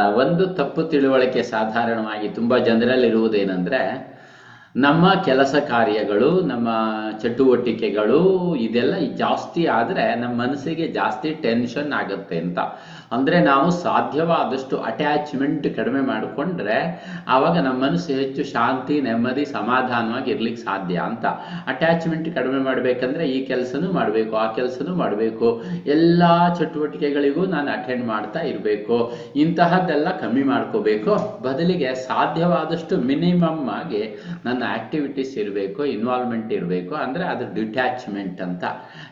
ಒಂದು ತಪ್ಪು ತಿಳುವಳಿಕೆ ಸಾಧಾರಣವಾಗಿ ತುಂಬಾ ಜನರಲ್ಲಿ ಇರುವುದೇನೆಂದ್ರೆ ನಮ್ಮ ಕೆಲಸ ಕಾರ್ಯಗಳು, ನಮ್ಮ ಚಟುವಟಿಕೆಗಳು ಇದೆಲ್ಲ ಜಾಸ್ತಿ ಆದ್ರೆ ನಮ್ಮ ಮನಸ್ಸಿಗೆ ಜಾಸ್ತಿ ಟೆನ್ಷನ್ ಆಗುತ್ತೆ ಅಂತ. ಅಂದ್ರೆ ನಾವು ಸಾಧ್ಯವಾದಷ್ಟು ಅಟ್ಯಾಚ್ಮೆಂಟ್ ಕಡಿಮೆ ಮಾಡಿಕೊಂಡ್ರೆ ಆವಾಗ ನಮ್ಮ ಮನಸ್ಸು ಹೆಚ್ಚು ಶಾಂತಿ, ನೆಮ್ಮದಿ, ಸಮಾಧಾನವಾಗಿ ಇರ್ಲಿಕ್ಕೆ ಸಾಧ್ಯ ಅಂತ. ಅಟ್ಯಾಚ್ಮೆಂಟ್ ಕಡಿಮೆ ಮಾಡಬೇಕಂದ್ರೆ ಈ ಕೆಲಸನೂ ಮಾಡಬೇಕು, ಆ ಕೆಲಸನೂ ಮಾಡಬೇಕು. ಎಲ್ಲ ಚಟುವಟಿಕೆಗಳಿಗೂ ನಾನು ಅಟೆಂಡ್ ಮಾಡ್ತಾ ಇರಬೇಕು. ಇಂತಹದ್ದೆಲ್ಲ ಕಮ್ಮಿ ಮಾಡ್ಕೋಬೇಕು. ಬದಲಿಗೆ ಸಾಧ್ಯವಾದಷ್ಟು ಮಿನಿಮಮ್ ಆಗಿ ನನ್ನ ಆಕ್ಟಿವಿಟೀಸ್ ಇರಬೇಕು ಇನ್ವಾಲ್ವ್ಮೆಂಟ್ ಇರಬೇಕು. ಅಂದರೆ ಅದು ಡಿಟ್ಯಾಚ್ಮೆಂಟ್ ಅಂತ.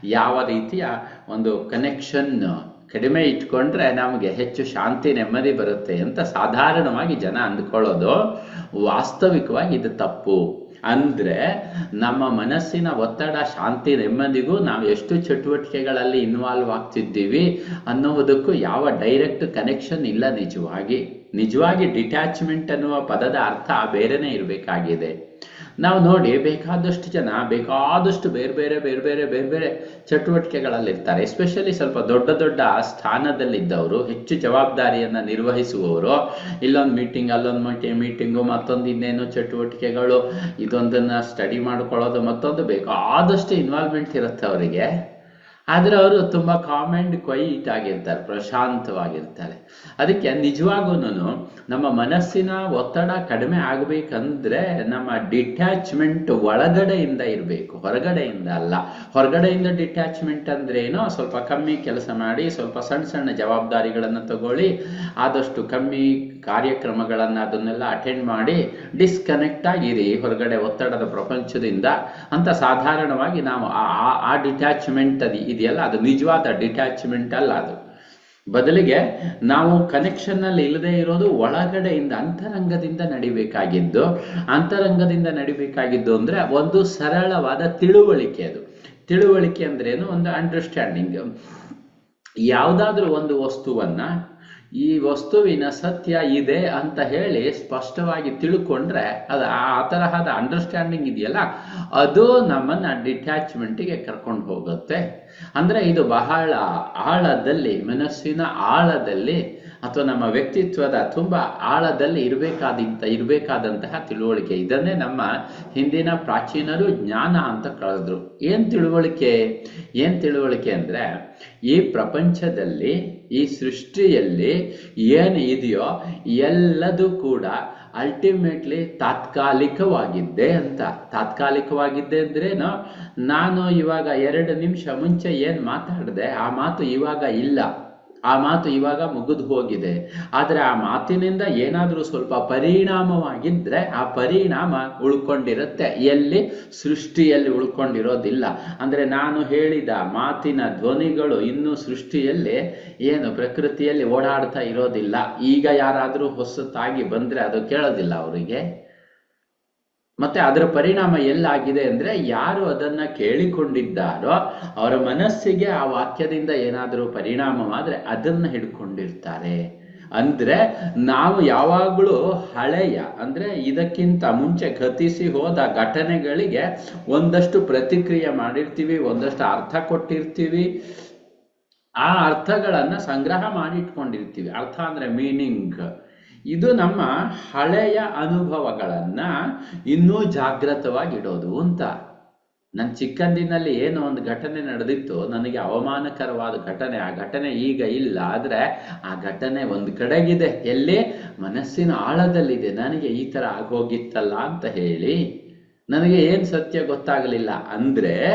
ಯಾವ ರೀತಿಯ ಒಂದು ಕನೆಕ್ಷನ್ ಕಡಿಮೆ ಇಟ್ಕೊಂಡ್ರೆ ನಮಗೆ ಹೆಚ್ಚು ಶಾಂತಿ, ನೆಮ್ಮದಿ ಬರುತ್ತೆ ಅಂತ ಸಾಧಾರಣವಾಗಿ ಜನ ಅಂದ್ಕೊಳ್ಳೋದು. ವಾಸ್ತವಿಕವಾಗಿ ಇದು ತಪ್ಪು. ಅಂದ್ರೆ ನಮ್ಮ ಮನಸ್ಸಿನ ಒತ್ತಡ, ಶಾಂತಿ, ನೆಮ್ಮದಿಗೂ ನಾವು ಎಷ್ಟು ಚಟುವಟಿಕೆಗಳಲ್ಲಿ ಇನ್ವಾಲ್ವ್ ಆಗ್ತಿದ್ದೀವಿ ಅನ್ನೋದಕ್ಕೂ ಯಾವ ಡೈರೆಕ್ಟ್ ಕನೆಕ್ಷನ್ ಇಲ್ಲ ನಿಜವಾಗಿ. ನಿಜವಾಗಿ ಡಿಟ್ಯಾಚ್ಮೆಂಟ್ ಅನ್ನುವ ಪದದ ಅರ್ಥ ಬೇರೆನೇ ಇರಬೇಕಾಗಿದೆ. ನಾವು ನೋಡಿ ಬೇಕಾದಷ್ಟು ಜನ, ಬೇಕಾದಷ್ಟು ಬೇರೆ ಬೇರೆ ಬೇರೆ ಬೇರೆ ಬೇರೆ ಬೇರೆ ಚಟುವಟಿಕೆಗಳಲ್ಲಿ ಇರ್ತಾರೆ ಎಸ್ಪೆಷಲಿ ಸ್ವಲ್ಪ ದೊಡ್ಡ ದೊಡ್ಡ ಸ್ಥಾನದಲ್ಲಿದ್ದವರು, ಹೆಚ್ಚು ಜವಾಬ್ದಾರಿಯನ್ನ ನಿರ್ವಹಿಸುವವರು, ಇಲ್ಲೊಂದು ಮೀಟಿಂಗ್ ಅಲ್ಲೊಂದು ಮೀಟಿಂಗ್ ಮೀಟಿಂಗು ಮತ್ತೊಂದು ಇನ್ನೇನು ಚಟುವಟಿಕೆಗಳು, ಇದೊಂದನ್ನ ಸ್ಟಡಿ ಮಾಡ್ಕೊಳ್ಳೋದು ಮತ್ತೊಂದು ಬೇಕಾದಷ್ಟು ಇನ್ವಾಲ್ವ್ಮೆಂಟ್ ಇರುತ್ತೆ ಅವರಿಗೆ. ಆದ್ರೆ ಅವರು ತುಂಬಾ ಕಾಮೆಂಟ್ ಕ್ವೈಟ್ ಆಗಿರ್ತಾರೆ, ಪ್ರಶಾಂತವಾಗಿರ್ತಾರೆ. ಅದಕ್ಕೆ ನಿಜವಾಗೂನು ನಮ್ಮ ಮನಸ್ಸಿನ ಒತ್ತಡ ಕಡಿಮೆ ಆಗ್ಬೇಕಂದ್ರೆ ನಮ್ಮ ಡಿಟ್ಯಾಚ್ಮೆಂಟ್ ಒಳಗಡೆಯಿಂದ ಇರಬೇಕು, ಹೊರಗಡೆಯಿಂದ ಅಲ್ಲ. ಹೊರಗಡೆಯಿಂದ ಡಿಟ್ಯಾಚ್ಮೆಂಟ್ ಅಂದ್ರೆ ಏನೋ ಸ್ವಲ್ಪ ಕಮ್ಮಿ ಕೆಲಸ ಮಾಡಿ, ಸ್ವಲ್ಪ ಸಣ್ಣ ಸಣ್ಣ ಜವಾಬ್ದಾರಿಗಳನ್ನು ತಗೊಳ್ಳಿ, ಆದಷ್ಟು ಕಮ್ಮಿ ಕಾರ್ಯಕ್ರಮಗಳನ್ನ ಅದನ್ನೆಲ್ಲ ಅಟೆಂಡ್ ಮಾಡಿ ಡಿಸ್ಕನೆಕ್ಟ್ ಆಗಿರಿ ಹೊರಗಡೆ ಒತ್ತಡದ ಪ್ರಪಂಚದಿಂದ ಅಂತ ಸಾಧಾರಣವಾಗಿ ನಾವು ಆ ಆ ಡಿಟ್ಯಾಚ್ಮೆಂಟ್ ಅದು ಇದೆಯಲ್ಲ, ಅದು ನಿಜವಾದ ಡಿಟ್ಯಾಚ್ಮೆಂಟ್ ಅಲ್ಲ ಅದು. ಬದಲಿಗೆ ನಾವು ಕನೆಕ್ಷನ್ ಅಲ್ಲಿ ಇಲ್ಲದೆ ಇರೋದು ಒಳಗಡೆಯಿಂದ ಅಂತರಂಗದಿಂದ ನಡಿಬೇಕಾಗಿದ್ದು ಅಂತರಂಗದಿಂದ ನಡಿಬೇಕಾಗಿದ್ದು ಅಂದ್ರೆ ಒಂದು ಸರಳವಾದ ತಿಳುವಳಿಕೆ ಅದು. ತಿಳುವಳಿಕೆ ಅಂದ್ರೇನು? ಒಂದು ಅಂಡರ್ಸ್ಟ್ಯಾಂಡಿಂಗ್ ಯಾವುದಾದ್ರೂ ಒಂದು ವಸ್ತುವನ್ನ ಈ ವಸ್ತುವಿನ ಸತ್ಯ ಇದೆ ಅಂತ ಹೇಳಿ ಸ್ಪಷ್ಟವಾಗಿ ತಿಳ್ಕೊಂಡ್ರೆ ಅದು ಆ ತರಹದ ಅಂಡರ್ಸ್ಟ್ಯಾಂಡಿಂಗ್ ಇದೆಯಲ್ಲ, ಅದು ನಮ್ಮನ್ನ ಡಿಟ್ಯಾಚ್ಮೆಂಟ್ಗೆ ಕರ್ಕೊಂಡು ಹೋಗುತ್ತೆ. ಅಂದ್ರೆ ಇದು ಬಹಳ ಆಳದಲ್ಲಿ, ಮನಸ್ಸಿನ ಆಳದಲ್ಲಿ ಅಥವಾ ನಮ್ಮ ವ್ಯಕ್ತಿತ್ವದ ತುಂಬಾ ಆಳದಲ್ಲಿ ಇರಬೇಕಾದಂತ, ಇರಬೇಕಾದಂತಹ ತಿಳುವಳಿಕೆ. ಇದನ್ನೇ ನಮ್ಮ ಹಿಂದಿನ ಪ್ರಾಚೀನರು ಜ್ಞಾನ ಅಂತ ಕಳೆದ್ರು. ಏನ್ ತಿಳುವಳಿಕೆ? ಏನ್ ತಿಳುವಳಿಕೆ ಅಂದ್ರೆ ಈ ಪ್ರಪಂಚದಲ್ಲಿ ಈ ಸೃಷ್ಟಿಯಲ್ಲಿ ಏನು ಇದೆಯೋ ಎಲ್ಲದೂ ಕೂಡ ಅಲ್ಟಿಮೇಟ್ಲಿ ತಾತ್ಕಾಲಿಕವಾಗಿದ್ದೆ ಅಂತ. ತಾತ್ಕಾಲಿಕವಾಗಿದ್ದೆ ಅಂದ್ರೇನು ನಾನು ಇವಾಗ ಎರಡು ನಿಮಿಷ ಮುಂಚೆ ಏನ್ ಮಾತಾಡಿದೆ, ಆ ಮಾತು ಇವಾಗ ಇಲ್ಲ. ಆ ಮಾತು ಇವಾಗ ಮುಗಿದು ಹೋಗಿದೆ. ಆದ್ರೆ ಆ ಮಾತಿನಿಂದ ಏನಾದ್ರೂ ಸ್ವಲ್ಪ ಪರಿಣಾಮವಾಗಿದ್ರೆ ಆ ಪರಿಣಾಮ ಉಳ್ಕೊಂಡಿರುತ್ತೆ. ಎಲ್ಲಿ? ಸೃಷ್ಟಿಯಲ್ಲಿ ಉಳ್ಕೊಂಡಿರೋದಿಲ್ಲ. ಅಂದ್ರೆ ನಾನು ಹೇಳಿದ ಮಾತಿನ ಧ್ವನಿಗಳು ಇನ್ನು ಸೃಷ್ಟಿಯಲ್ಲಿ ಏನು ಪ್ರಕೃತಿಯಲ್ಲಿ ಓಡಾಡ್ತಾ ಇರೋದಿಲ್ಲ. ಈಗ ಯಾರಾದ್ರೂ ಹೊಸತಾಗಿ ಬಂದ್ರೆ ಅದು ಕೇಳೋದಿಲ್ಲ ಅವರಿಗೆ. ಮತ್ತೆ ಅದರ ಪರಿಣಾಮ ಎಲ್ಲಾಗಿದೆ ಅಂದ್ರೆ ಯಾರು ಅದನ್ನ ಕೇಳಿಕೊಂಡಿದ್ದಾರೋ ಅವರ ಮನಸ್ಸಿಗೆ ಆ ವಾಕ್ಯದಿಂದ ಏನಾದರೂ ಪರಿಣಾಮವಾದ್ರೆ ಅದನ್ನ ಹಿಡ್ಕೊಂಡಿರ್ತಾರೆ. ಅಂದ್ರೆ ನಾವು ಯಾವಾಗಲೂ ಹಳೆಯ ಅಂದ್ರೆ ಇದಕ್ಕಿಂತ ಮುಂಚೆ ಗತಿಸಿ ಹೋದ ಘಟನೆಗಳಿಗೆ ಒಂದಷ್ಟು ಪ್ರತಿಕ್ರಿಯೆ ಮಾಡಿರ್ತೀವಿ, ಒಂದಷ್ಟು ಅರ್ಥ ಕೊಟ್ಟಿರ್ತೀವಿ. ಆ ಅರ್ಥಗಳನ್ನ ಸಂಗ್ರಹ ಮಾಡಿಟ್ಕೊಂಡಿರ್ತೀವಿ. ಅರ್ಥ ಅಂದ್ರೆ ಮೀನಿಂಗ್ ಇದು ನಮ್ಮ ಹಳೆಯ ಅನುಭವಗಳನ್ನ ಇನ್ನೂ ಜಾಗೃತವಾಗಿ ಇಡೋದು ಅಂತ. ನನ್ನ ಚಿಕ್ಕಂದಿನಲ್ಲಿ ಏನೋ ಒಂದು ಘಟನೆ ನಡೆದಿತ್ತು. ನನಗೆ ಅವಮಾನಕರವಾದ ಘಟನೆ. ಆ ಘಟನೆ ಈಗ ಇಲ್ಲ. ಆದ್ರೆ ಆ ಘಟನೆ ಒಂದು ಕಡೆಗಿದೆ. ಎಲ್ಲಿ? ಮನಸ್ಸಿನ ಆಳದಲ್ಲಿದೆ. ನನಗೆ ಈ ತರ ಆಗೋಗಿತ್ತಲ್ಲ ಅಂತ ಹೇಳಿ. ನನಗೆ ಏನ್ ಸತ್ಯ ಗೊತ್ತಾಗಲಿಲ್ಲ ಅಂದ್ರೆ,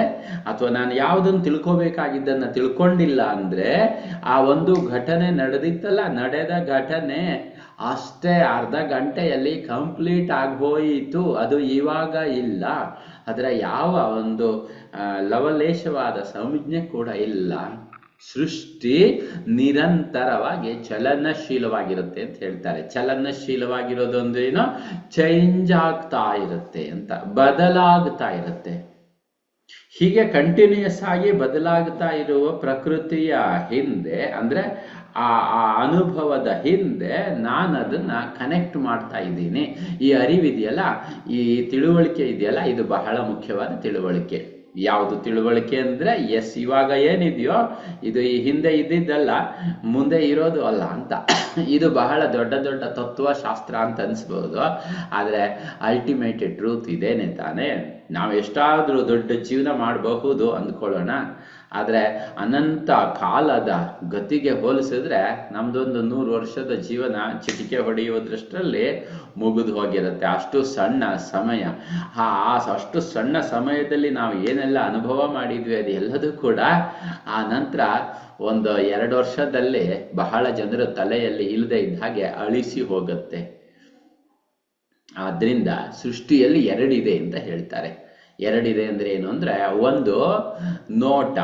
ಅಥವಾ ನಾನು ಯಾವುದನ್ನು ತಿಳ್ಕೋಬೇಕಾಗಿದ್ದನ್ನ ತಿಳ್ಕೊಂಡಿಲ್ಲ ಅಂದ್ರೆ, ಆ ಒಂದು ಘಟನೆ ನಡೆದಿತ್ತಲ್ಲ, ನಡೆದ ಘಟನೆ. ಅಷ್ಟೇ ಅರ್ಧ ಗಂಟೆಯಲ್ಲಿ ಕಂಪ್ಲೀಟ್ ಆಗೋಯಿತು ಅದು ಇವಾಗ ಇಲ್ಲ. ಅದರ ಯಾವ ಒಂದು ಲವಲೇಶವಾದ ಸಂಜ್ಞೆ ಕೂಡ ಇಲ್ಲ. ಸೃಷ್ಟಿ ನಿರಂತರವಾಗಿ ಚಲನಶೀಲವಾಗಿರುತ್ತೆ ಅಂತ ಹೇಳ್ತಾರೆ. ಚಲನಶೀಲವಾಗಿರೋದು ಅಂದ್ರೇನು ಚೇಂಜ್ ಆಗ್ತಾ ಇರುತ್ತೆ ಅಂತ, ಬದಲಾಗ್ತಾ ಇರುತ್ತೆ. ಹೀಗೆ ಕಂಟಿನ್ಯೂಸ್ ಆಗಿ ಬದಲಾಗ್ತಾ ಇರುವ ಪ್ರಕೃತಿಯ ಹಿಂದೆ, ಅಂದ್ರೆ ಆ ಆ ಅನುಭವದ ಹಿಂದೆ ನಾನು ಅದನ್ನ ಕನೆಕ್ಟ್ ಮಾಡ್ತಾ ಇದ್ದೀನಿ. ಈ ಅರಿವಿದೆಯಲ್ಲ, ಈ ತಿಳುವಳಿಕೆ ಇದೆಯಲ್ಲ, ಇದು ಬಹಳ ಮುಖ್ಯವಾದ ತಿಳುವಳಿಕೆ. ಯಾವುದು ತಿಳುವಳಿಕೆ ಅಂದ್ರೆ, ಎಸ್, ಇವಾಗ ಏನಿದೆಯೋ, ಇದು ಈ ಹಿಂದೆ ಇದ್ದಿದ್ದಲ್ಲ, ಮುಂದೆ ಇರೋದು ಅಲ್ಲ ಅಂತ. ಇದು ಬಹಳ ದೊಡ್ಡ ದೊಡ್ಡ ತತ್ವಶಾಸ್ತ್ರ ಅಂತ ಅನ್ಸ್ಬಹುದು ಆದ್ರೆ ಅಲ್ಟಿಮೇಟ್ ಟ್ರೂತ್ ಇದೇನೆ ತಾನೇ. ನಾವು ಎಷ್ಟಾದ್ರೂ ದೊಡ್ಡ ಜೀವನ ಮಾಡಬಹುದು ಅಂದ್ಕೊಳ್ಳೋಣ. ಆದ್ರೆ ಅನಂತ ಕಾಲದ ಗತಿಗೆ ಹೋಲಿಸಿದ್ರೆ ನಮ್ದೊಂದು ನೂರು ವರ್ಷದ ಜೀವನ ಚಿಟಿಕೆ ಹೊಡೆಯುವುದರಷ್ಟರಲ್ಲಿ ಮುಗಿದು ಹೋಗಿರುತ್ತೆ. ಅಷ್ಟು ಸಣ್ಣ ಸಮಯ. ಆ ಅಷ್ಟು ಸಣ್ಣ ಸಮಯದಲ್ಲಿ ನಾವು ಏನೆಲ್ಲ ಅನುಭವ ಮಾಡಿದ್ವಿ ಅದು ಎಲ್ಲದೂ ಕೂಡ ಆ ನಂತರ ಒಂದು ಎರಡು ವರ್ಷದಲ್ಲಿ ಬಹಳ ಜನರ ತಲೆಯಲ್ಲಿ ಇಲ್ಲದೆ ಇದ್ದ ಹಾಗೆ ಅಳಿಸಿ ಹೋಗುತ್ತೆ. ಆದ್ರಿಂದ ಸೃಷ್ಟಿಯಲ್ಲಿ ಎರಡಿದೆ ಅಂತ ಹೇಳ್ತಾರೆ. ಎರಡಿದೆ ಅಂದ್ರೆ ಏನು ಅಂದ್ರೆ ಒಂದು ನೋಟ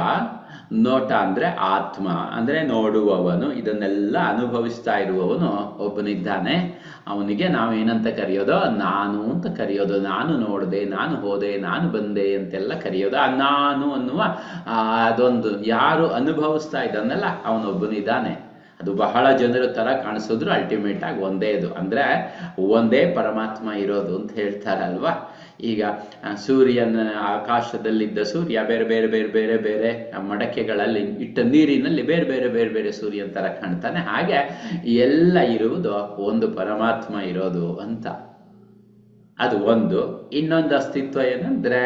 ನೋಟ ಅಂದ್ರೆ ಆತ್ಮ, ಅಂದ್ರೆ ನೋಡುವವನು, ಇದನ್ನೆಲ್ಲ ಅನುಭವಿಸ್ತಾ ಇರುವವನು ಒಬ್ಬನಿದ್ದಾನೆ. ಅವನಿಗೆ ನಾವು ಏನಂತ ಕರೆಯೋದು? ನಾನು ಅಂತ ಕರೆಯೋದು. ನಾನು ನೋಡಿದೆ, ನಾನು ಹೋದೆ, ನಾನು ಬಂದೆ ಅಂತೆಲ್ಲ ಕರೆಯೋದು. ಆ ನಾನು ಅನ್ನುವ ಅದೊಂದು ಯಾರು ಅನುಭವಿಸ್ತಾ ಇದ್ದಾನಲ್ಲ, ಅವನೊಬ್ಬನಿದ್ದಾನೆ. ಅದು ಬಹಳ ಜನರ ತರ ಕಾಣಿಸಿದ್ರು ಅಲ್ಟಿಮೇಟ್ ಆಗಿ ಒಂದೇ ಇದು ಅಂದ್ರೆ ಒಂದೇ ಪರಮಾತ್ಮ ಇರೋದು ಅಂತ ಹೇಳ್ತಾರಲ್ವಾ? ಈಗ ಸೂರ್ಯನ ಆಕಾಶದಲ್ಲಿದ್ದ ಸೂರ್ಯ ಬೇರೆ ಬೇರೆ ಬೇರೆ ಬೇರೆ ಬೇರೆ ಮಡಕೆಗಳಲ್ಲಿ ಇಟ್ಟ ನೀರಿನಲ್ಲಿ ಬೇರೆ ಬೇರೆ ಬೇರೆ ಬೇರೆ ಸೂರ್ಯನ ತರ ಕಾಣ್ತಾನೆ. ಹಾಗೆ ಎಲ್ಲ ಇರುವುದು ಒಂದು ಪರಮಾತ್ಮ ಇರೋದು ಅಂತ. ಅದು ಒಂದು. ಇನ್ನೊಂದು ಅಸ್ತಿತ್ವ ಏನಂದ್ರೆ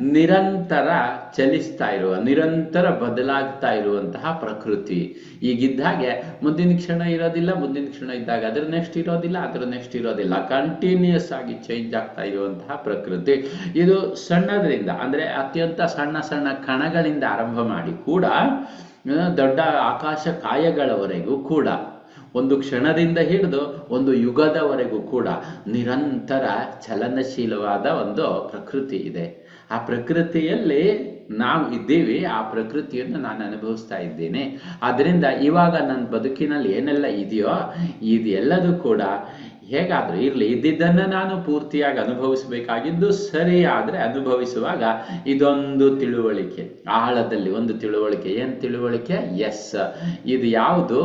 ನಿರಂತರ ಚಲಿಸ್ತಾ ಇರುವ, ನಿರಂತರ ಬದಲಾಗ್ತಾ ಇರುವಂತಹ ಪ್ರಕೃತಿ. ಈಗಿದ್ದ ಹಾಗೆ ಮುಂದಿನ ಕ್ಷಣ ಇರೋದಿಲ್ಲ, ಮುಂದಿನ ಕ್ಷಣ ಇದ್ದಾಗ ಅದ್ರ ನೆಕ್ಸ್ಟ್ ಇರೋದಿಲ್ಲ, ಅದ್ರ ನೆಕ್ಸ್ಟ್ ಇರೋದಿಲ್ಲ. ಕಂಟಿನ್ಯೂಸ್ ಆಗಿ ಚೇಂಜ್ ಆಗ್ತಾ ಇರುವಂತಹ ಪ್ರಕೃತಿ. ಇದು ಸಣ್ಣದ್ರಿಂದ, ಅಂದ್ರೆ ಅತ್ಯಂತ ಸಣ್ಣ ಸಣ್ಣ ಕಣಗಳಿಂದ ಆರಂಭ ಮಾಡಿ ಕೂಡ ದೊಡ್ಡ ಆಕಾಶ ಕಾಯಗಳವರೆಗೂ ಕೂಡ ಒಂದು ಕ್ಷಣದಿಂದ ಹಿಡಿದು ಒಂದು ಯುಗದವರೆಗೂ ಕೂಡ ನಿರಂತರ ಚಲನಶೀಲವಾದ ಒಂದು ಪ್ರಕೃತಿ ಇದೆ. ಆ ಪ್ರಕೃತಿಯಲ್ಲಿ ನಾವು ಇದ್ದೀವಿ, ಆ ಪ್ರಕೃತಿಯನ್ನು ನಾನು ಅನುಭವಿಸ್ತಾ ಇದ್ದೇನೆ. ಆದ್ರಿಂದ ಇವಾಗ ನನ್ನ ಬದುಕಿನಲ್ಲಿ ಏನೆಲ್ಲ ಇದೆಯೋ ಇದೆಲ್ಲದೂ ಕೂಡ ಹೇಗಾದ್ರೂ ಇರಲಿ, ಇದ್ದಿದ್ದನ್ನು ನಾನು ಪೂರ್ತಿಯಾಗಿ ಅನುಭವಿಸಬೇಕಾಗಿದ್ದು ಸರಿ ಅನುಭವಿಸುವಾಗ ಇದೊಂದು ತಿಳುವಳಿಕೆ. ಆಳದಲ್ಲಿ ಒಂದು ತಿಳುವಳಿಕೆ. ಏನು ತಿಳುವಳಿಕೆ? ಎಸ್ ಇದು ಯಾವುದು?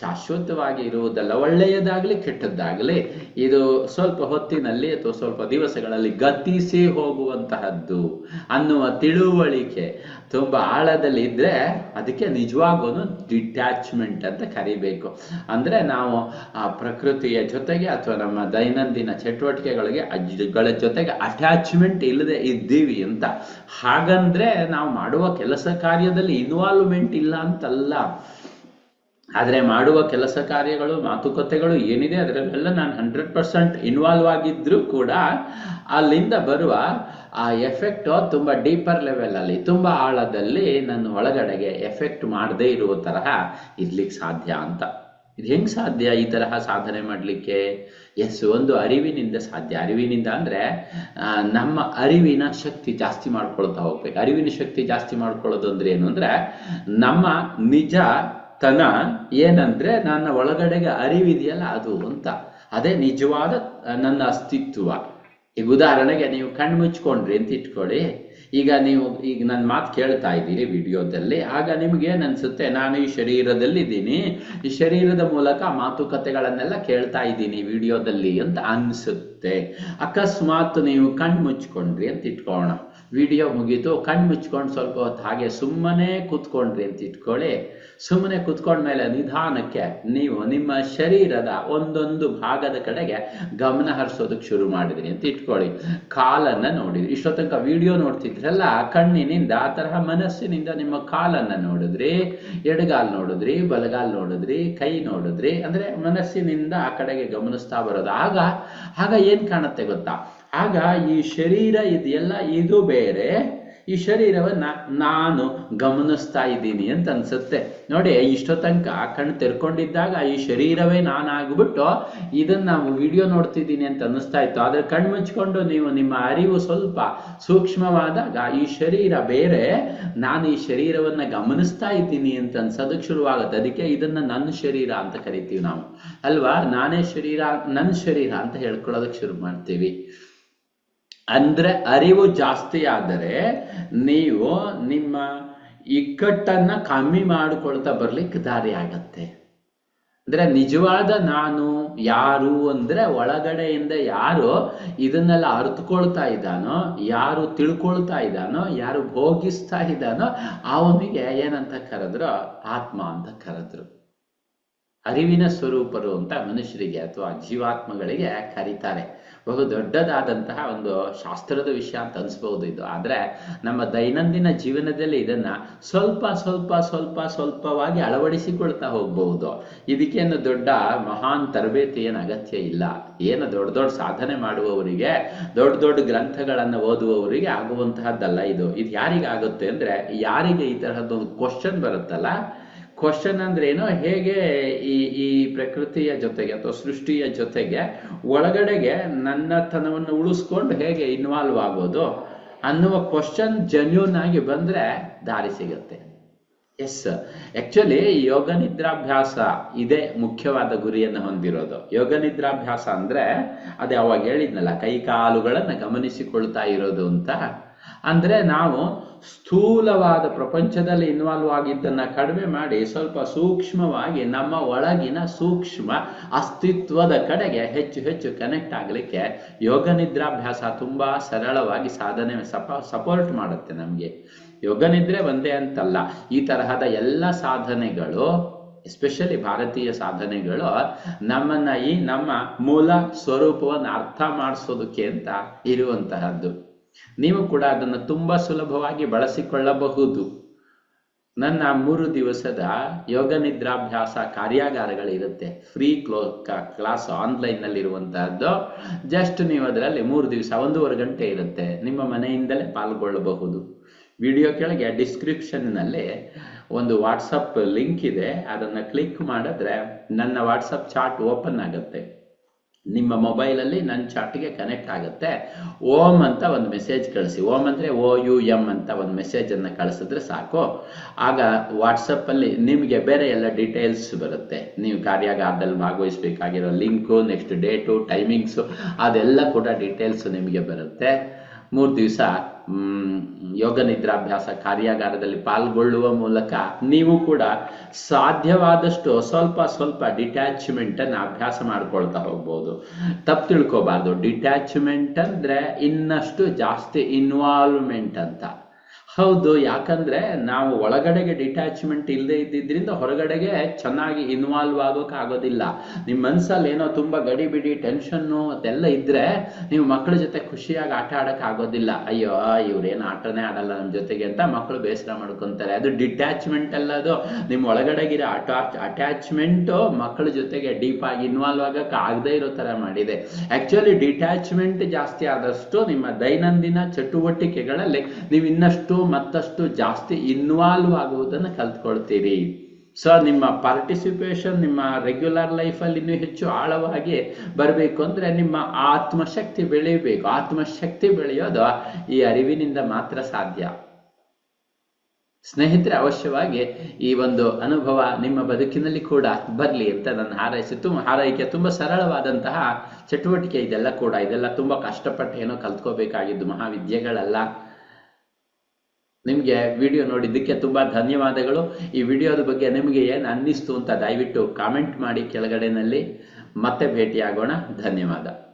ಶಾಶ್ವತವಾಗಿ ಇರುವುದಲ್ಲ, ಒಳ್ಳೆಯದಾಗ್ಲಿ ಕೆಟ್ಟದ್ದಾಗಲಿ, ಇದು ಸ್ವಲ್ಪ ಹೊತ್ತಿನಲ್ಲಿ ಅಥವಾ ಸ್ವಲ್ಪ ದಿವಸಗಳಲ್ಲಿ ಗತಿಸಿ ಹೋಗುವಂತಹದ್ದು ಅನ್ನುವ ತಿಳುವಳಿಕೆ ತುಂಬಾ ಆಳದಲ್ಲಿ ಇದ್ರೆ ಅದಕ್ಕೆ ನಿಜವಾಗೂ ಡಿಟ್ಯಾಚ್ಮೆಂಟ್ ಅಂತ ಕರಿಬೇಕು. ಅಂದ್ರೆ ನಾವು ಆ ಪ್ರಕೃತಿಯ ಜೊತೆಗೆ ಅಥವಾ ನಮ್ಮ ದೈನಂದಿನ ಚಟುವಟಿಕೆಗಳಿಗೆ ಅಜ್ಜಿಗಳ ಜೊತೆಗೆ ಅಟ್ಯಾಚ್ಮೆಂಟ್ ಇಲ್ಲದೆ ಇದ್ದೀವಿ ಅಂತ. ಹಾಗಂದ್ರೆ ನಾವು ಮಾಡುವ ಕೆಲಸ ಕಾರ್ಯದಲ್ಲಿ ಇನ್ವಾಲ್ವ್ಮೆಂಟ್ ಇಲ್ಲ ಅಂತಲ್ಲ. ಆದ್ರೆ ಮಾಡುವ ಕೆಲಸ ಕಾರ್ಯಗಳು, ಮಾತುಕತೆಗಳು ಏನಿದೆ ಅದರಲ್ಲೆಲ್ಲ ನಾನು ಹಂಡ್ರೆಡ್ ಪರ್ಸೆಂಟ್ ಇನ್ವಾಲ್ವ್ ಆಗಿದ್ರೂ ಕೂಡ ಅಲ್ಲಿಂದ ಬರುವ ಆ ಎಫೆಕ್ಟ್ ತುಂಬಾ ಡೀಪರ್ ಲೆವೆಲಲ್ಲಿ ತುಂಬಾ ಆಳದಲ್ಲಿ ನನ್ನ ಒಳಗಡೆಗೆ ಎಫೆಕ್ಟ್ ಮಾಡದೇ ಇರುವ ತರಹ ಇರ್ಲಿಕ್ಕೆ ಸಾಧ್ಯ ಅಂತ. ಇದು ಹೆಂಗ್ ಸಾಧ್ಯ ಈ ತರಹ ಸಾಧನೆ ಮಾಡಲಿಕ್ಕೆ? ಎಸ್ ಒಂದು ಅರಿವಿನಿಂದ ಸಾಧ್ಯ. ಅರಿವಿನಿಂದ ಅಂದ್ರೆ ನಮ್ಮ ಅರಿವಿನ ಶಕ್ತಿ ಜಾಸ್ತಿ ಮಾಡ್ಕೊಳ್ತಾ ಹೋಗ್ಬೇಕು. ಅರಿವಿನ ಶಕ್ತಿ ಜಾಸ್ತಿ ಮಾಡ್ಕೊಳ್ಳೋದು ಅಂದ್ರೆ ಏನು ಅಂದ್ರೆ, ನಮ್ಮ ನಿಜ ತನ ಏನಂದ್ರೆ ನನ್ನ ಒಳಗಡೆಗೆ ಅರಿವಿದೆಯಲ್ಲ ಅದು ಅಂತ. ಅದೇ ನಿಜವಾದ ನನ್ನ ಅಸ್ತಿತ್ವ. ಈಗ ಉದಾಹರಣೆಗೆ ನೀವು ಕಣ್ಣು ಮುಚ್ಕೊಂಡ್ರಿ ಅಂತ ಇಟ್ಕೊಳ್ಳಿ. ಈಗ ನೀವು, ಈಗ ನನ್ನ ಮಾತು ಕೇಳ್ತಾ ಇದ್ದೀರಿ ವಿಡಿಯೋದಲ್ಲಿ. ಆಗ ನಿಮ್ಗೆ ಏನ್ ಅನ್ಸುತ್ತೆ ನಾನು ಈ ಶರೀರದಲ್ಲಿ ಇದ್ದೀನಿ ಈ ಶರೀರದ ಮೂಲಕ ಮಾತುಕತೆಗಳನ್ನೆಲ್ಲ ಕೇಳ್ತಾ ಇದ್ದೀನಿ ವಿಡಿಯೋದಲ್ಲಿ ಅಂತ ಅನ್ಸುತ್ತೆ. ಅಕಸ್ಮಾತ್ ನೀವು ಕಣ್ಣು ಮುಚ್ಕೊಂಡ್ರಿ ಅಂತ ಇಟ್ಕೊಳ್ಳೋಣ. ವಿಡಿಯೋ ಮುಗೀತು, ಕಣ್ಣು ಮುಚ್ಕೊಂಡು ಸ್ವಲ್ಪ ಹೊತ್ತು ಹಾಗೆ ಸುಮ್ಮನೆ ಕೂತ್ಕೊಂಡ್ರಿ ಅಂತ ಇಟ್ಕೊಳ್ಳಿ. ಸುಮ್ಮನೆ ಕೂತ್ಕೊಂಡ್ಮೇಲೆ ನಿಧಾನಕ್ಕೆ ನೀವು ನಿಮ್ಮ ಶರೀರದ ಒಂದೊಂದು ಭಾಗದ ಕಡೆಗೆ ಗಮನ ಹರಿಸೋದಕ್ಕೆ ಶುರು ಮಾಡಿದ್ರಿ ಅಂತ ಇಟ್ಕೊಳ್ಳಿ. ಕಾಲನ್ನ ನೋಡಿದ್ರಿ. ಇಷ್ಟೋ ತನಕ ವಿಡಿಯೋ ನೋಡ್ತಿದ್ರಲ್ಲ, ಕಣ್ಣಿನಿಂದ, ಆ ತರಹ ಮನಸ್ಸಿನಿಂದ ನಿಮ್ಮ ಕಾಲನ್ನ ನೋಡಿದ್ರಿ, ಎಡಗಾಲ್ ನೋಡಿದ್ರಿ, ಬಲಗಾಲ್ ನೋಡಿದ್ರಿ, ಕೈ ನೋಡಿದ್ರಿ. ಅಂದ್ರೆ ಮನಸ್ಸಿನಿಂದ ಆ ಕಡೆಗೆ ಗಮನಿಸ್ತಾ ಬರೋದು. ಆಗ ಆಗ ಏನ್ ಕಾಣುತ್ತೆ ಗೊತ್ತಾ? ಆಗ ಈ ಶರೀರ ಇದೆಯಲ್ಲ, ಇದು ಬೇರೆ. ಈ ಶರೀರವನ್ನ ನಾನು ಗಮನಿಸ್ತಾ ಇದ್ದೀನಿ ಅಂತ ಅನ್ಸುತ್ತೆ. ನೋಡಿ ಇಷ್ಟೋ ತನಕ ಕಣ್ಣು ತೆರ್ಕೊಂಡಿದ್ದಾಗ ಈ ಶರೀರವೇ ನಾನಾಗ್ಬಿಟ್ಟು ಇದನ್ನ ವಿಡಿಯೋ ನೋಡ್ತಿದ್ದೀನಿ ಅಂತ ಅನ್ನಿಸ್ತಾ ಇತ್ತು. ಆದ್ರೆ ಕಣ್ಣು ಮುಚ್ಕೊಂಡು ನೀವು ನಿಮ್ಮ ಅರಿವು ಸ್ವಲ್ಪ ಸೂಕ್ಷ್ಮವಾದಾಗ ಈ ಶರೀರ ಬೇರೆ, ನಾನು ಈ ಶರೀರವನ್ನ ಗಮನಿಸ್ತಾ ಇದ್ದೀನಿ ಅಂತ ಅನ್ಸೋದಕ್ಕೆ ಶುರುವಾಗುತ್ತೆ. ಅದಕ್ಕೆ ಇದನ್ನ ನನ್ನ ಶರೀರ ಅಂತ ಕರಿತೀವಿ ನಾವು. ಅಲ್ವಾ? ನಾನೇ ಶರೀರ ನನ್ನ ಶರೀರ ಅಂತ ಹೇಳ್ಕೊಳ್ಳೋದಕ್ಕೆ ಶುರು ಮಾಡ್ತೀವಿ. ಅಂದ್ರೆ ಅರಿವು ಜಾಸ್ತಿ ಆದರೆ ನೀವು ನಿಮ್ಮ ಇಕ್ಕಟ್ಟನ್ನ ಕಮ್ಮಿ ಮಾಡಿಕೊಳ್ತಾ ಬರ್ಲಿಕ್ಕೆ ದಾರಿ ಆಗತ್ತೆ. ಅಂದ್ರೆ ನಿಜವಾದ ನಾನು, ಯಾರು ಅಂದ್ರೆ ಒಳಗಡೆಯಿಂದ ಯಾರು ಇದನ್ನೆಲ್ಲ ಅರ್ಥಕೊಳ್ತಾ ಇದ್ದಾನೋ, ಯಾರು ತಿಳ್ಕೊಳ್ತಾ ಇದ್ದಾನೋ, ಯಾರು ಭೋಗಿಸ್ತಾ ಇದ್ದಾನೋ, ಅವನಿಗೆ ಏನಂತ ಕರೆದ್ರು? ಆತ್ಮ ಅಂತ ಕರೆದ್ರು. ಅರಿವಿನ ಸ್ವರೂಪರು ಅಂತ ಮನುಷ್ಯರಿಗೆ ಅಥವಾ ಜೀವಾತ್ಮಗಳಿಗೆ ಕರೀತಾರೆ. ಬಹು ದೊಡ್ಡದಾದಂತಹ ಒಂದು ಶಾಸ್ತ್ರದ ವಿಷಯ ಅಂತ ಅನಿಸ್ಬಹುದು ಇದು. ಆದ್ರೆ ನಮ್ಮ ದೈನಂದಿನ ಜೀವನದಲ್ಲಿ ಇದನ್ನ ಸ್ವಲ್ಪ ಸ್ವಲ್ಪ ಸ್ವಲ್ಪ ಸ್ವಲ್ಪವಾಗಿ ಅಳವಡಿಸಿಕೊಳ್ತಾ ಹೋಗ್ಬಹುದು ಇದಕ್ಕೇನು ದೊಡ್ಡ ಮಹಾನ್ ತರಬೇತಿ ಏನು ಅಗತ್ಯ ಇಲ್ಲ. ಏನು ದೊಡ್ಡ ದೊಡ್ಡ ಸಾಧನೆ ಮಾಡುವವರಿಗೆ, ದೊಡ್ಡ ದೊಡ್ಡ ಗ್ರಂಥಗಳನ್ನು ಓದುವವರಿಗೆ ಆಗುವಂತಹದ್ದಲ್ಲ ಇದು. ಇದು ಯಾರಿಗಾಗುತ್ತೆ ಅಂದ್ರೆ ಯಾರಿಗೆ ಈ ತರಹದ್ದೊಂದು ಕ್ವಶನ್ ಬರುತ್ತಲ್ಲ ಕ್ವಶನ್ ಅಂದ್ರೆ ಏನು? ಹೇಗೆ ಈ ಈ ಪ್ರಕೃತಿಯ ಜೊತೆಗೆ ಅಥವಾ ಸೃಷ್ಟಿಯ ಜೊತೆಗೆ ಒಳಗಡೆಗೆ ನನ್ನತನವನ್ನು ಉಳಿಸ್ಕೊಂಡು ಹೇಗೆ ಇನ್ವಾಲ್ವ್ ಆಗೋದು ಅನ್ನುವ ಕ್ವಶನ್ ಜೆನ್ಯೂನ್ ಆಗಿ ಬಂದ್ರೆ ದಾರಿ ಸಿಗುತ್ತೆ. ಎಸ್ ಆಕ್ಚುಲಿ ಯೋಗ ನಿದ್ರಾಭ್ಯಾಸ ಇದೇ ಮುಖ್ಯವಾದ ಗುರಿಯನ್ನು ಹೊಂದಿರೋದು. ಯೋಗ ನಿದ್ರಾಭ್ಯಾಸ ಅಂದ್ರೆ, ಅದೇ ಅವಾಗ ಹೇಳಿದ್ನಲ್ಲ, ಕೈ ಕಾಲುಗಳನ್ನ ಗಮನಿಸಿಕೊಳ್ತಾ ಇರೋದು ಅಂತ. ಅಂದ್ರೆ ನಾವು ಸ್ಥೂಲವಾದ ಪ್ರಪಂಚದಲ್ಲಿ ಇನ್ವಾಲ್ವ್ ಆಗಿದ್ದನ್ನ ಕಡಿಮೆ ಮಾಡಿ ಸ್ವಲ್ಪ ಸೂಕ್ಷ್ಮವಾಗಿ ನಮ್ಮ ಒಳಗಿನ ಸೂಕ್ಷ್ಮ ಅಸ್ತಿತ್ವದ ಕಡೆಗೆ ಹೆಚ್ಚು ಹೆಚ್ಚು ಕನೆಕ್ಟ್ ಆಗಲಿಕ್ಕೆ ಯೋಗ ನಿದ್ರಾಭ್ಯಾಸ ತುಂಬಾ ಸರಳವಾಗಿ ಸಾಧನೆ ಸಪ ಸಪೋರ್ಟ್ ಮಾಡುತ್ತೆ ನಮಗೆ. ಯೋಗ ನಿದ್ರೆ ಒಂದೇ ಅಂತಲ್ಲ, ಈ ತರಹದ ಎಲ್ಲ ಸಾಧನೆಗಳು ಎಸ್ಪೆಷಲಿ ಭಾರತೀಯ ಸಾಧನೆಗಳು ನಮ್ಮನ್ನ ಈ ನಮ್ಮ ಮೂಲ ಸ್ವರೂಪವನ್ನು ಅರ್ಥ ಮಾಡಿಸೋದಕ್ಕೆ ಅಂತ ಇರುವಂತಹದ್ದು. ನೀವು ಕೂಡ ಅದನ್ನು ತುಂಬಾ ಸುಲಭವಾಗಿ ಬಳಸಿಕೊಳ್ಳಬಹುದು. ನನ್ನ ಮೂರು ದಿವಸದ ಯೋಗ ನಿದ್ರಾಭ್ಯಾಸ ಕಾರ್ಯಾಗಾರಗಳಿರುತ್ತೆ. ಫ್ರೀ ಕ್ಲೋ ಕ್ಲಾಸ್ ಆನ್ಲೈನ್ನಲ್ಲಿ ಇರುವಂತಹದ್ದು ಜಸ್ಟ್ ನೀವು ಅದರಲ್ಲಿ ಮೂರು ದಿವಸ, ಒಂದೂವರೆ ಗಂಟೆ ಇರುತ್ತೆ. ನಿಮ್ಮ ಮನೆಯಿಂದಲೇ ಪಾಲ್ಗೊಳ್ಳಬಹುದು. ವಿಡಿಯೋ ಕೆಳಗೆ ಡಿಸ್ಕ್ರಿಪ್ಷನ್ನಲ್ಲಿ ಒಂದು ವಾಟ್ಸಪ್ ಲಿಂಕ್ ಇದೆ. ಅದನ್ನ ಕ್ಲಿಕ್ ಮಾಡಿದ್ರೆ ನನ್ನ ವಾಟ್ಸಪ್ ಚಾಟ್ ಓಪನ್ ಆಗುತ್ತೆ. ನಿಮ್ಮ ಮೊಬೈಲಲ್ಲಿ ನನ್ನ ಚಾಟ್ಗೆ ಕನೆಕ್ಟ್ ಆಗುತ್ತೆ. ಓಮ್ ಅಂತ ಒಂದು ಮೆಸೇಜ್ ಕಳಿಸಿ. ಓಮ್ ಅಂದರೆ ಓ ಯು ಎಂ ಅಂತ ಒಂದು ಮೆಸೇಜನ್ನು ಕಳಿಸಿದ್ರೆ ಸಾಕು. ಆಗ ವಾಟ್ಸಪ್ಪಲ್ಲಿ ನಿಮಗೆ ಬೇರೆ ಎಲ್ಲ ಡೀಟೇಲ್ಸ್ ಬರುತ್ತೆ. ನೀವು ಕಾರ್ಯಾಗಾರದಲ್ಲಿ ಭಾಗವಹಿಸಬೇಕಾಗಿರೋ ಲಿಂಕು ನೆಕ್ಸ್ಟ್ ಡೇಟು ಟೈಮಿಂಗ್ಸು ಅದೆಲ್ಲ ಕೂಡ ಡೀಟೇಲ್ಸ್ ನಿಮಗೆ ಬರುತ್ತೆ. ಮೂರು ದಿವಸ ಯೋಗ ನಿದ್ರಾಭ್ಯಾಸ ಕಾರ್ಯಾಗಾರದಲ್ಲಿ ಪಾಲ್ಗೊಳ್ಳುವ ಮೂಲಕ ನೀವು ಕೂಡ ಸಾಧ್ಯವಾದಷ್ಟು ಸ್ವಲ್ಪ ಸ್ವಲ್ಪ ಡಿಟ್ಯಾಚ್ಮೆಂಟ್ ಅನ್ನು ಅಭ್ಯಾಸ ಮಾಡ್ಕೊಳ್ತಾ ಹೋಗ್ಬೋದು. ತಪ್ಪು ತಿಳ್ಕೋಬಾರ್ದು. ಡಿಟ್ಯಾಚ್ಮೆಂಟ್ ಅಂದ್ರೆ ಇನ್ನಷ್ಟು ಜಾಸ್ತಿ ಇನ್ವಾಲ್ವ್ಮೆಂಟ್ ಅಂತ. ಹೌದು, ಯಾಕಂದ್ರೆ ನಾವು ಒಳಗಡೆಗೆ ಡಿಟ್ಯಾಚ್ಮೆಂಟ್ ಇಲ್ಲದೆ ಇದ್ದಿದ್ರಿಂದ ಹೊರಗಡೆಗೆ ಚೆನ್ನಾಗಿ ಇನ್ವಾಲ್ವ್ ಆಗೋಕೆ ಆಗೋದಿಲ್ಲ. ನಿಮ್ಮ ಮನಸ್ಸಲ್ಲಿ ಏನೋ ತುಂಬಾ ಗಡಿಬಿಡಿ ಟೆನ್ಷನ್ನು ಅದೆಲ್ಲ ಇದ್ರೆ ನೀವು ಮಕ್ಕಳ ಜೊತೆ ಖುಷಿಯಾಗಿ ಆಟ ಆಡಕ್ ಆಗೋದಿಲ್ಲ. ಅಯ್ಯೋ, ಇವ್ರೇನು ಆಟನೇ ಆಡಲ್ಲ ನಮ್ಮ ಜೊತೆಗೆ ಅಂತ ಮಕ್ಕಳು ಬೇಸರ ಮಾಡ್ಕೊಂತಾರೆ. ಅದು ಡಿಟ್ಯಾಚ್ಮೆಂಟ್ ಅಲ್ಲದು ನಿಮ್ಮ ಒಳಗಡೆಗಿರೋ ಅಟ್ಯಾಚ್ ಅಟ್ಯಾಚ್ಮೆಂಟ್ ಮಕ್ಕಳ ಜೊತೆಗೆ ಡೀಪ್ ಆಗಿ ಇನ್ವಾಲ್ವ್ ಆಗಕ್ಕೆ ಆಗದೆ ಇರೋ ತರ ಮಾಡಿದೆ. ಆಕ್ಚುಲಿ ಡಿಟ್ಯಾಚ್ಮೆಂಟ್ ಜಾಸ್ತಿ ಆದಷ್ಟು ನಿಮ್ಮ ದೈನಂದಿನ ಚಟುವಟಿಕೆಗಳಲ್ಲಿ ನೀವು ಇನ್ನಷ್ಟು ಮತ್ತಷ್ಟು ಜಾಸ್ತಿ ಇನ್ವಾಲ್ವ್ ಆಗುವುದನ್ನು ಕಲ್ತ್ಕೊಳ್ತೀರಿ. ಸೊ ನಿಮ್ಮ ಪಾರ್ಟಿಸಿಪೇಷನ್ ನಿಮ್ಮ ರೆಗ್ಯುಲರ್ ಲೈಫಲ್ಲಿ ಇನ್ನೂ ಹೆಚ್ಚು ಆಳವಾಗಿ ಬರಬೇಕು ಅಂದ್ರೆ ನಿಮ್ಮ ಆತ್ಮಶಕ್ತಿ ಬೆಳೆಯಬೇಕು. ಆತ್ಮಶಕ್ತಿ ಬೆಳೆಯೋದು ಈ ಅರಿವಿನಿಂದ ಮಾತ್ರ ಸಾಧ್ಯ. ಸ್ನೇಹಿತರೆ, ಅವಶ್ಯವಾಗಿ ಈ ಒಂದು ಅನುಭವ ನಿಮ್ಮ ಬದುಕಿನಲ್ಲಿ ಕೂಡ ಬರಲಿ ಅಂತ ನಾನು ಹಾರೈಸಿ ತುಂಬ ಹಾರೈಕೆ. ತುಂಬ ಸರಳವಾದಂತಹ ಚಟುವಟಿಕೆ ಇದೆಲ್ಲ ಕೂಡ. ಇದೆಲ್ಲ ತುಂಬ ಕಷ್ಟಪಟ್ಟು ಏನೋ ಕಲ್ತ್ಕೋಬೇಕಾಗಿದ್ದು ಮಹಾವಿದ್ಯೆಗಳಲ್ಲ. ನಿಮಗೆ ವಿಡಿಯೋ ನೋಡಿದ್ದಕ್ಕೆ ತುಂಬಾ ಧನ್ಯವಾದಗಳು. ಈ ವಿಡಿಯೋದ ಬಗ್ಗೆ ನಿಮಗೆ ಏನು ಅನ್ನಿಸ್ತು ಅಂತ ದಯವಿಟ್ಟು ಕಾಮೆಂಟ್ ಮಾಡಿ ಕೆಳಗಡೆನಲ್ಲಿ. ಮತ್ತೆ ಭೇಟಿಯಾಗೋಣ. ಧನ್ಯವಾದ.